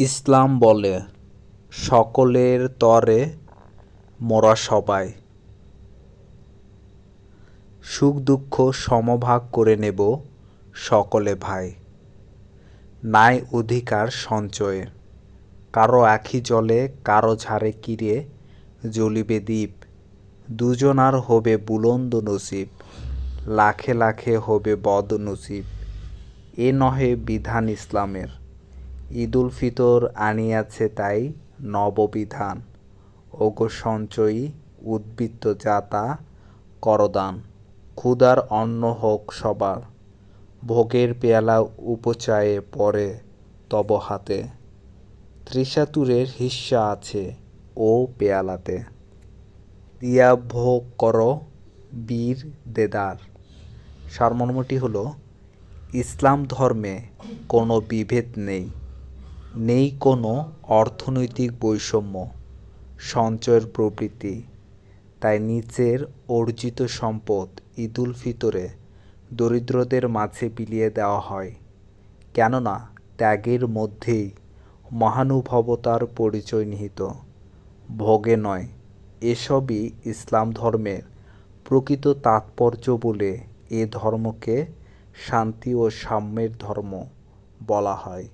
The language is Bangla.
ইসলাম বলে, সকলের তরে মোরা সবাই। সুখ দুঃখ সমভাগ করে নেব সকলে ভাই। নাই অধিকার সঞ্চয়ে। কারও আখি জলে, কারও ঝাড়ে কিরে জ্বলিবে দ্বীপ। দুজনার হবে বুলন্দ নসিব। লাখে লাখে হবে বদ নসিব এ নহে বিধান ইসলামের। ঈদুল ফিতর আনিয়াছে তাই নববিধান ওগো সঞ্চয়ী উদ্বৃত্ত যাতা করদান। ক্ষুধার অন্ন হোক সবার, ভোগের পেয়ালা উপচায়ে পড়ে তব হাতে। তৃষাতুরের হিস্যা আছে ও পেয়ালাতে। দিয়া ভোগ কর বীর দেদার। সারমর্মটি হলো, ইসলাম ধর্মে কোনো বিভেদ নেই। নেই কোনো অর্থনৈতিক বৈষম্য, সঞ্চয়ের প্রবৃত্তি, তাই নিচের অর্জিত সম্পদ ঈদুল ফিতরে দরিদ্রদের মাঝে বিলিয়ে দেওয়া হয়। কেননা ত্যাগের মধ্যেই মহানুভবতার পরিচয় নিহিত। ভোগে নয়, এসবই ইসলাম ধর্মের প্রকৃত তাৎপর্য বলে এ ধর্মকে শান্তি ও সাম্যের ধর্ম বলা হয়।